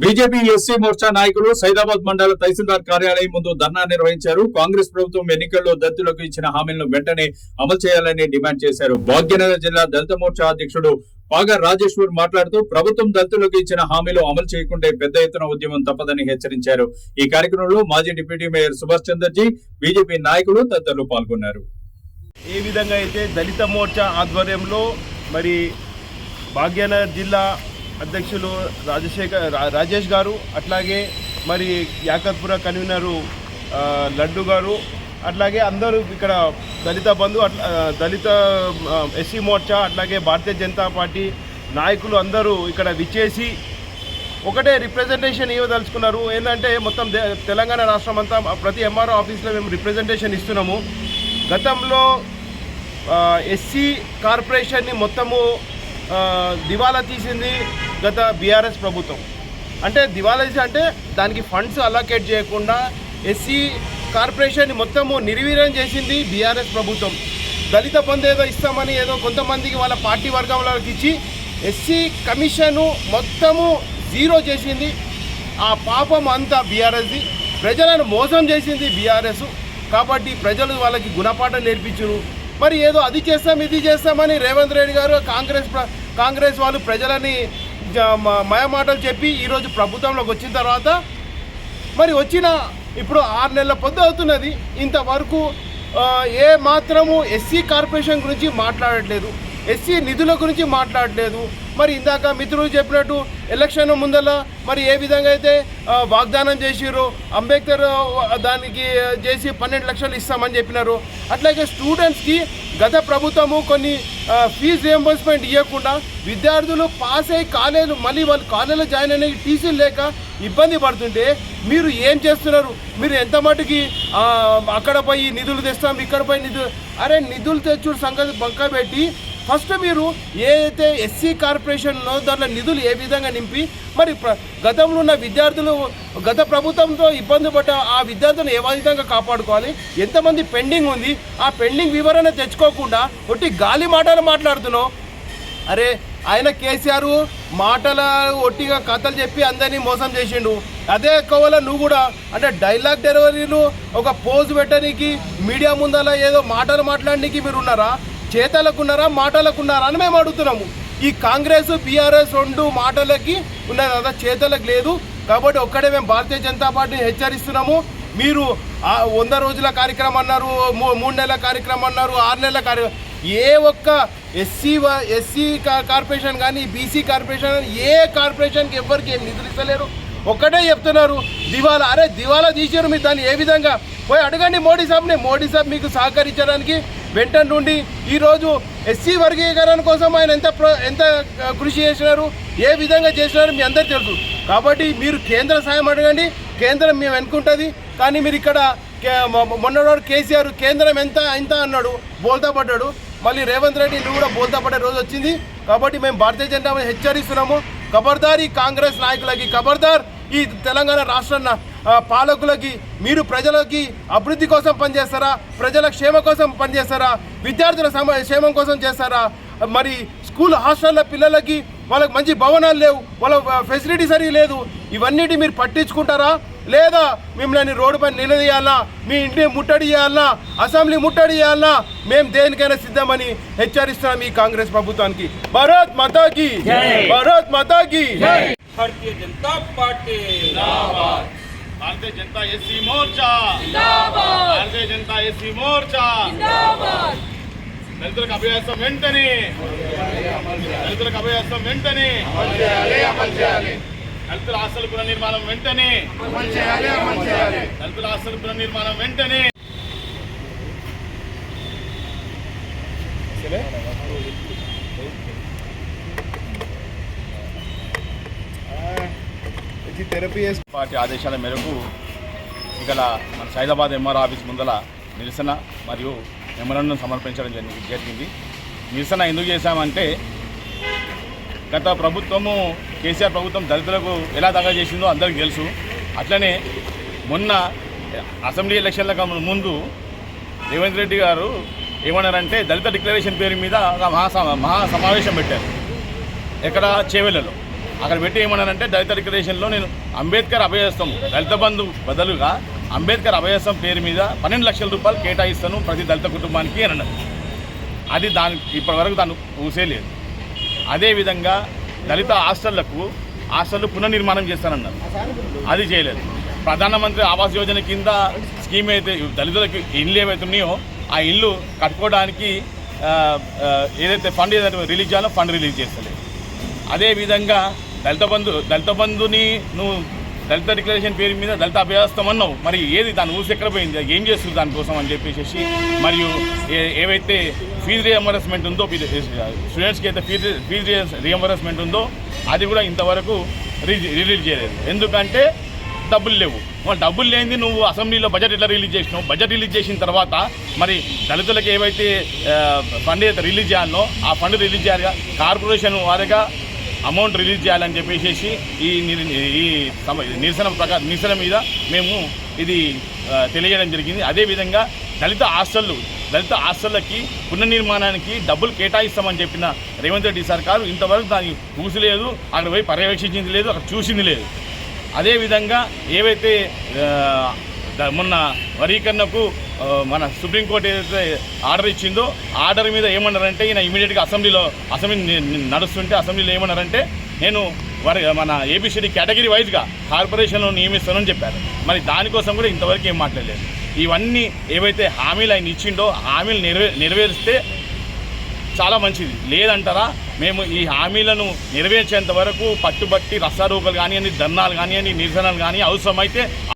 BJP SC Morcha నాయకులు సైదాబాద్ మండల తహసీల్దార్ కార్యాలయం ముందు ధర్నా నిర్వహించారు. కాంగ్రెస్ ప్రభుత్వం ఎన్నికల్లో దళితులకు ఇచ్చిన హామీలను వెంటనే అమలు చేయాలని డిమాండ్ చేశారు. భాగ్యనగర్ జిల్లా దళిత మోర్చా అధ్యక్షుడు పాగా రాజేశ్వర్ మాట్లాడుతూ ప్రభుత్వం దళితులకు ఇచ్చిన హామీలు అమలు చేయకుంటే పెద్ద ఎత్తున ఉద్యమం తప్పదని హెచ్చరించారు. ఈ కార్యక్రమంలో మాజీ deputy mayor Subhash Chandraji BJP నాయకులు తదితరులు పాల్గొన్నారు. ఏ విధంగా అయితే దళిత మోర్చా ఆధ్వర్యంలో మరి భాగ్యనగర్ జిల్లా అధ్యక్షులు రాజశేఖర్ రాజేష్ గారు అట్లాగే మరి యాకత్పుర కన్వీనరు లడ్డు గారు అట్లాగే అందరూ ఇక్కడ దళిత బంధు అట్లా దళిత ఎస్సీ మోర్చా అట్లాగే భారతీయ జనతా పార్టీ నాయకులు అందరూ ఇక్కడ విచ్చేసి ఒకటే రిప్రజెంటేషన్ ఇవ్వదలుచుకున్నారు. ఏంటంటే మొత్తం దే- తెలంగాణ రాష్ట్రం అంతా ప్రతి ఎంఆర్ఓ ఆఫీస్లో మేము రిప్రజెంటేషన్ ఇస్తున్నాము. గతంలో ఎస్సీ కార్పొరేషన్ని మొత్తము దివాలా తీసింది. గత బీఆర్ఎస్ ప్రభుత్వం. అంటే దివాలా అంటే దానికి ఫండ్స్ అలొకేట్ చేయకుండా ఎస్సీ కార్పొరేషన్ని మొత్తము నిర్వీర్యం చేసింది బీఆర్ఎస్ ప్రభుత్వం. దళిత బంధు ఏదో ఇస్తామని ఏదో కొంతమందికి వాళ్ళ పార్టీ వర్గంలోకి ఇచ్చి ఎస్సీ కమిషను మొత్తము జీరో చేసింది. ఆ పాపం అంతా బీఆర్ఎస్ది. ప్రజలను మోసం చేసింది బీఆర్ఎస్. కాబట్టి ప్రజలు వాళ్ళకి గుణపాఠం నేర్పించరు. మరి ఏదో అది చేస్తాం ఇది చేస్తామని రేవంత్ రెడ్డి గారు కాంగ్రెస్ ప్ర- కాంగ్రెస్ వాళ్ళు ప్రజలని జ- మ- మయమాటలు చెప్పి ఈరోజు ప్రభుత్వంలోకి వచ్చిన తర్వాత మరి వచ్చిన ఇప్పుడు ఆరు నెలల పొద్దు అవుతున్నది. ఇంతవరకు ఏ మాత్రము ఎస్సీ కార్పొరేషన్ గురించి మాట్లాడట్లేదు. ఎస్సీ నిధుల గురించి మాట్లాడలేదు. మరి ఇందాక మిత్రులు చెప్పినట్టు ఎలక్షన్ ముందల మరి ఏ విధంగా అయితే వాగ్దానం చేసిర్రు అంబేద్కర్ దానికి చేసి పన్నెండు లక్షలు ఇస్తామని చెప్పినారు. అట్లాగే స్టూడెంట్స్కి గత ప్రభుత్వము కొన్ని ఫీజు రియంబర్స్మెంట్ ఇవ్వకుండా విద్యార్థులు పాస్ అయ్యి కాలేజీలు మళ్ళీ వాళ్ళు కాలేజీలో జాయిన్ అయ్యి టీసీలు లేక ఇబ్బంది పడుతుంటే మీరు ఏం చేస్తున్నారు? మీరు ఎంత మటుకి అక్కడ పోయి నిధులు తెస్తాం ఇక్కడ పోయి నిధులు అరే నిధులు తెచ్చుడు సంగతి పక్క పెట్టి ఫస్ట్ మీరు ఏదైతే ఎస్సీ కార్పొరేషన్లో దాంట్లో నిధులు ఏ విధంగా నింపి మరి ప్ర- గతంలో ఉన్న విద్యార్థులు గత ప్రభుత్వంతో ఇబ్బంది పడ్డ ఆ విద్యార్థులను ఏ విధంగా కాపాడుకోవాలి? ఎంతమంది పెండింగ్ ఉంది? ఆ పెండింగ్ వివరణ తెచ్చుకోకుండా ఒట్టి గాలి మాటలు మాట్లాడుతున్నావు. అరే ఆయన కేసీఆర్ మాటల ఒట్టిగా కథలు చెప్పి అందరినీ మోసం చేసిండు. అదే కోవల నువ్వు కూడా అంటే డైలాగ్ డెలివరీలు ఒక పోజ్ పెట్టడానికి మీడియా ముందల ఏదో మాటలు మాట్లాడడానికి మీరు ఉన్నారా చేతలకున్నారా మాటలకున్నారా అని మేము అడుగుతున్నాము. ఈ కాంగ్రెస్ బీఆర్ఎస్ రెండు మాటలకి ఉన్నది కదా చేతలకు లేదు. కాబట్టి ఒక్కడే మేము భారతీయ జనతా పార్టీని హెచ్చరిస్తున్నాము. మీరు వంద రోజుల కార్యక్రమం అన్నారు మూడు నెలల కార్యక్రమం అన్నారు ఆరు నెలల కార్యక్రమం ఏ ఒక్క ఎస్సీ ఎస్సీ కార్పొరేషన్ కానీ బీసీ కార్పొరేషన్ కానీ ఏ కార్పొరేషన్కి ఎవరికి ఏం నిధులు ఇస్తలేరు. ఒక్కటే చెప్తున్నారు దివాలా అరే దివాలా తీసారు మీరు దాన్ని ఏ విధంగా? పోయి అడగండి మోడీ సాబ్ని మోడీ సాబ్ మీకు సహకరించడానికి వెంట నుండి ఈరోజు ఎస్సీ వర్గీకరణ కోసం ఆయన ఎంత ప్ర- ఎంత కృషి చేసినారు ఏ విధంగా చేసినారు మీ అందరికీ తెలుసు. కాబట్టి మీరు కేంద్ర సాయం అడగండి కేంద్రం మేము వెనుకుంటుంది కానీ మీరు ఇక్కడ కే- మొన్నటి కేసీఆర్ కేంద్రం ఎంత ఎంత అన్నాడు బోల్తా పడ్డాడు. మళ్ళీ రేవంత్ రెడ్డి నువ్వు కూడా బోల్తా పడే రోజు వచ్చింది. కాబట్టి మేము భారతీయ జనతా హెచ్చరిస్తున్నాము. ఖబర్దార్ ఈ కాంగ్రెస్ నాయకులకి ఖబర్దార్ ఈ తెలంగాణ రాష్ట్రాన్ని పాలకులకి మీరు ప్రజలకి అభివృద్ధి కోసం పనిచేస్తారా? ప్రజల క్షేమ కోసం పనిచేస్తారా? విద్యార్థుల సమ క్షేమం కోసం చేస్తారా? మరి స్కూల్ హాస్టల్ల పిల్లలకి వాళ్ళకి మంచి భవనాలు లేవు వాళ్ళ ఫెసిలిటీ సరిగా లేదు. ఇవన్నిటి మీరు పట్టించుకుంటారా? లేదా మిమ్మల్ని రోడ్డు పైన నిలదీయాలా మీ ఇంటిని ముట్టడి చేయాలా అసెంబ్లీ ముట్టడి చేయాలా మేము దేనికైనా సిద్ధమని హెచ్చరిస్తున్నాం ఈ కాంగ్రెస్ ప్రభుత్వానికి. భరత్ మతాకి! Bharat మతాకి! Bharatiya Janata party! Bharatiya Janata SC Morcha. Bharatiya Janata SC Morcha. దళితులకు అభయాసం వెంటనే. దళితులకు అభయాసం వెంటనే. దళితుల ఆస్తుల పునర్నిర్మాణం వెంటనే. దళితుల ఆస్తుల పునర్నిర్మాణం వెంటనే. థెరపీ పార్టీ ఆదేశాల మేరకు ఇక్కడ మన సైదాబాద్ ఎంఆర్ ఆఫీస్ ముందల నిరసన మరియు మెమరాండం సమర్పించడం జరిగి- జరిగింది. నిరసన ఎందుకు చేశామంటే గత ప్రభుత్వము కేసీఆర్ ప్రభుత్వం దళితులకు ఎలా దగ్గర చేసిందో అందరికీ తెలుసు. అట్లనే మొన్న అసెంబ్లీ ఎలక్షన్లకు ముందు రేవంత్ రెడ్డి గారు ఏమన్నారంటే దళిత డిక్లరేషన్ పేరు మీద ఒక మహా మహా సమావేశం పెట్టారు. ఎక్కడ చేవెళ్ళలో అక్కడ పెట్టి ఏమన్నారంటే దళిత డిక్లరేషన్లో నేను అంబేద్కర్ అభయస్థం దళిత బంధు బదులుగా అంబేద్కర్ అభయస్థం పేరు మీద పన్నెండు లక్షల రూపాయలు కేటాయిస్తాను ప్రతి దళిత కుటుంబానికి అని అన్నారు అది దాని ఇప్పటివరకు దాన్ని ఊసేలేదు. అదేవిధంగా దళిత హాస్టళ్ళకు హాస్టళ్ళు పునర్నిర్మాణం చేస్తానన్నారు. అది చేయలేదు. ప్రధానమంత్రి ఆవాస్ యోజన కింద స్కీమ్ అయితే దళితులకు ఇల్లు ఏవైతే ఉన్నాయో ఆ ఇల్లు కట్టుకోవడానికి ఏదైతే ఫండ్ ఏదైతే రిలీజ్ చేయాలో ఫండ్ రిలీజ్ చేస్తలేదు. అదేవిధంగా దళిత బంధు దళిత బంధుని నువ్వు దళిత డిక్లరేషన్ పేరు మీద దళిత అభ్యాస్తం అన్నావు. మరి ఏది దాని ఊసి ఎక్కడ పోయింది? ఏం చేస్తుంది దానికోసం అని చెప్పేసి మరియు ఏ- ఏవైతే ఫీజు రియంబర్స్మెంట్ ఉందో స్టూడెంట్స్కి అయితే ఫీజు ఫీజు రియంబర్స్మెంట్ ఉందో అది కూడా ఇంతవరకు రిలీజ్ చేయలేదు. ఎందుకంటే డబ్బులు లేవు. మరి డబ్బులు లేనిది నువ్వు అసెంబ్లీలో బడ్జెట్ ఎట్లా రిలీజ్ చేసినావు? బడ్జెట్ రిలీజ్ చేసిన తర్వాత మరి దళితులకు ఏవైతే ఫండ్ అయితే రిలీజ్ చేయాలనో ఆ ఫండ్ రిలీజ్ చేయాలిగా. కార్పొరేషన్ వారిగా అమౌంట్ రిలీజ్ చేయాలని చెప్పేసి ఈ ఈ సమ- నిరసన ప్రకారం నిరసన మీద మేము ఇది తెలియజేయడం జరిగింది. అదేవిధంగా దళిత హాస్టళ్ళు దళిత హాస్టళ్ళకి పునర్నిర్మాణానికి డబ్బులు కేటాయిస్తామని చెప్పిన రేవంత్ రెడ్డి సర్కారు ఇంతవరకు దాన్ని చూసలేదు అక్కడ పోయి పర్యవేక్షించింది లేదు అక్కడ చూసింది లేదు. అదేవిధంగా ఏవైతే మొన్న వరీకరణకు మన సుప్రీంకోర్టు ఏదైతే ఆర్డర్ ఇచ్చిందో ఆర్డర్ మీద ఏమన్నారంటే ఈయన ఇమీడియట్గా అసెంబ్లీలో అసెంబ్లీ నడుస్తుంటే అసెంబ్లీలో ఏమన్నారంటే నేను వారి మన ఏబిసిడి కేటగిరీ వైజ్గా కార్పొరేషన్లో నియమిస్తానని చెప్పారు. మరి దానికోసం కూడా ఇంతవరకు ఏం మాట్లాడలేదు. ఇవన్నీ ఏవైతే హామీలు ఆయన ఇచ్చిండో హామీలు నెరవే నెరవేరిస్తే చాలా మంచిది. లేదంటారా మేము ఈ హామీలను నెరవేర్చేంత వరకు పట్టుబట్టి రస్తారోకలు కానివ్వండి ధర్నాలు కానివ్వండి నిరసనలు కానీ అవసరమైతే